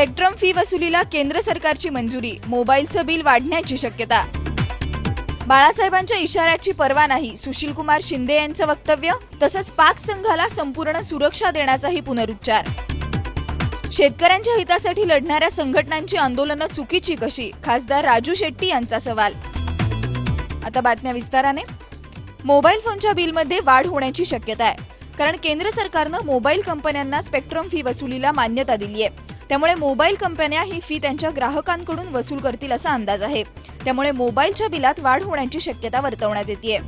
Spectrum fee वसुलीला केंद्र सरकारची मंजुरी मोबाईलचं बिल वाढण्याची शक्यता. बाळासाहेबांच्या इशाऱ्याची पर्वा नाही सुशील कुमार शिंदे यांचं वक्तव्य तसंच पाक संघाला संपूर्ण सुरक्षा देण्याचाही पुनरुच्चार. शेतकऱ्यांच्या हितासाठी लढणाऱ्या संघटनांची आंदोलनं चुकीची कशी? खासदार राजू शेट्टी यांचा सवाल. आता बातम्या विस्ताराने. मोबाईल फोनच्या बिलमध्ये वाढ होण्याची शक्यता आहे कारण केंद्र सरकारनं मोबाईल कंपन्यांना स्पेक्ट्रम फी वसुलीला मान्यता दिली आहे त्यामुळे मोबाईल कंपन्या ही फी त्यांच्या ग्राहकांकडून वसूल करतील असा अंदाज आहे. त्यामुळे मोबाईलच्या बिलात वाढ होण्याची शक्यता वर्तवण्यात येते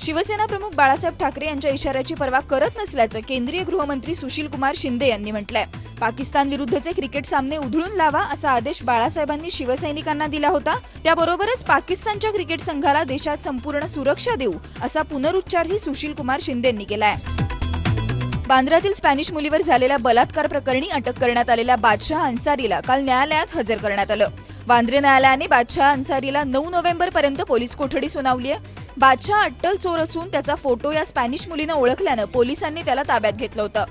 शिवसेना प्रमुख बाळासाहेब ठाकरे यांच्या इशाऱ्याची पर्वा करत नसल्याचं केंद्रीय गृहमंत्री सुशील कुमार शिंदे यांनी म्हटलंय. पाकिस्तान विरुद्धचे क्रिकेट सामने उधळून लावा असा आदेश बाळासाहेबांनी शिवसैनिकांना दिला होता. त्याबरोबरच पाकिस्तानच्या क्रिकेट संघाला देशात संपूर्ण सुरक्षा देऊ असा पुनरुच्चारही सुशील कुमार शिंदेंनी केलाय. बांद्रातील स्पॅनिश मुलीवर झालेल्या बलात्कार प्रकरणी अटक करण्यात आलेल्या बादशाह अन्सारीला काल न्यायालयात हजर करण्यात आलं. वांद्रे न्यायालयाने बादशाह अन्सारीला नऊ नोव्हेंबर पर्यंत पोलीस कोठडी सुनावली आहे बादशाह अट्टल चोर असून त्याचा फोटो या स्पॅनिश मुलीनं ओळखल्यानं पोलिसांनी त्याला ताब्यात घेतलं होतं.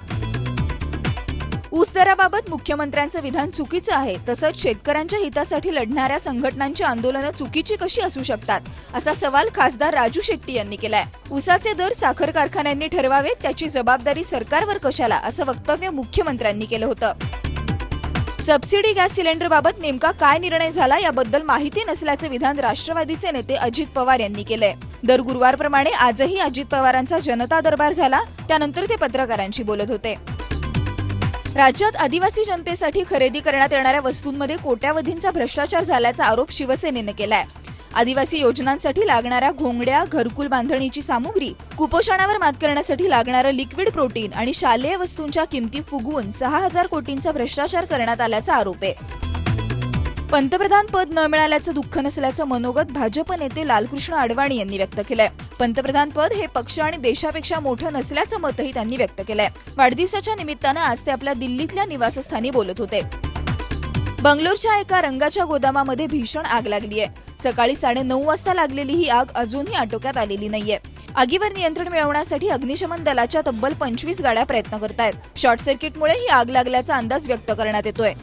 ऊस दराबाबत मुख्यमंत्र्यांचं विधान चुकीचं आहे. तसंच शेतकऱ्यांच्या हितासाठी लढणाऱ्या संघटनांची आंदोलनं चुकीची कशी असू शकतात? असा सवाल खासदार राजू शेट्टी यांनी केलाय. ऊसाचे दर साखर कारखान्यांनी ठरवावेत त्याची जबाबदारी सरकारवर कशाला? असं वक्तव्य मुख्यमंत्र्यांनी केलं होतं. सबसिडी गॅस सिलेंडरबाबत नेमका काय निर्णय झाला याबद्दल माहिती नसल्याचं विधान राष्ट्रवादीचे नेते अजित पवार यांनी केलंय. दर गुरुवारप्रमाणे आजही अजित पवारांचा जनता दरबार झाला त्यानंतर ते पत्रकारांशी बोलत होते. राज्यात आदिवासी जनतेसाठी खरेदी करण्यात येणाऱ्या वस्तूंमध्ये कोट्यावधींचा भ्रष्टाचार झाल्याचा आरोप शिवसेनेनं केलाय. आदिवासी योजनांसाठी लागणाऱ्या घोंगड्या घरकुल बांधणीची सामुग्री कुपोषणावर मात करण्यासाठी लागणारं लिक्विड प्रोटीन आणि शालेय वस्तूंच्या किमती फुगवून सहा हजार कोटींचा भ्रष्टाचार करण्यात आल्याचा आरोप आहे. पंतप्रधान पद न मिळाल्याचं दुःख नसल्याचं मनोगत भाजप नेते लालकृष्ण अडवाणी यांनी व्यक्त केलंय. पंतप्रधान पद हे पक्ष आणि देशापेक्षा मोठं नसल्याचं मतही त्यांनी व्यक्त केलंय. वाढदिवसाच्या निमित्तानं आज ते आपल्या दिल्लीतल्या निवासस्थानी बोलत होते. बंगलोरच्या एका रंगाच्या गोदामामध्ये भीषण आग लागली आहे सकाळी साडे नऊ वाजता लागलेली ही आग अजूनही आटोक्यात आलेली नाहीये. आगीवर नियंत्रण मिळवण्यासाठी अग्निशमन दलाच्या तब्बल पंचवीस गाड्या प्रयत्न करतायत. शॉर्ट सर्किटमुळे ही आग लागल्याचा अंदाज व्यक्त करण्यात येतोय.